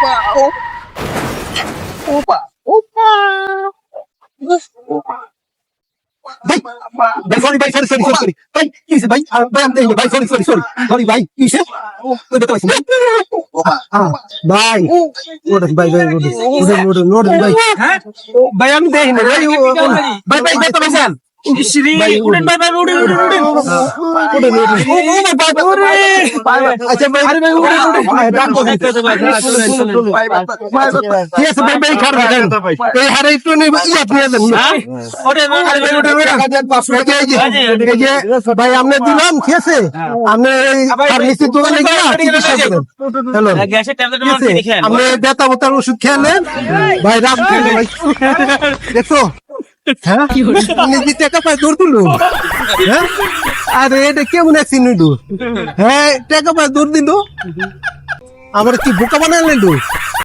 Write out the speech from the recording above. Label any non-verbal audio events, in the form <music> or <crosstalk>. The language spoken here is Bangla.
ওপা ওপা ওপা ওপা ভাই ভাই সরি ভাই সরি সরি সরি ভাই কি হইছে ভাই ভাই আমি ভাই সরি সরি সরি সরি ভাই কি হইছে ওই দেখতে পাইছি ভাই ভাই ভাই ভাই ভাই ভাই আমি দেখিনি ভাই ও- ও- ভাই ভাই দেখতে পাইছেন ভাই আচ্ছা ভাই আপনি আপনি দিলাম ঠিক আছে? আপনি এই ফার্মেসির দোকানে গিয়ে চিকিৎসা করেন। হ্যালো। আপনি ব্যথা বোতার ওষুধ খেলেন ভাই রাম ভাই <laughs> দেখো হ্যাঁ? নিজে টাকা পায় দৌড় দিল হ্যাঁ? আরে এটা কেমন অ্যাক্সিডেন্ট হ্যাঁ টাকা পায় দৌড় দিল। আমার কি বোকা বানালেন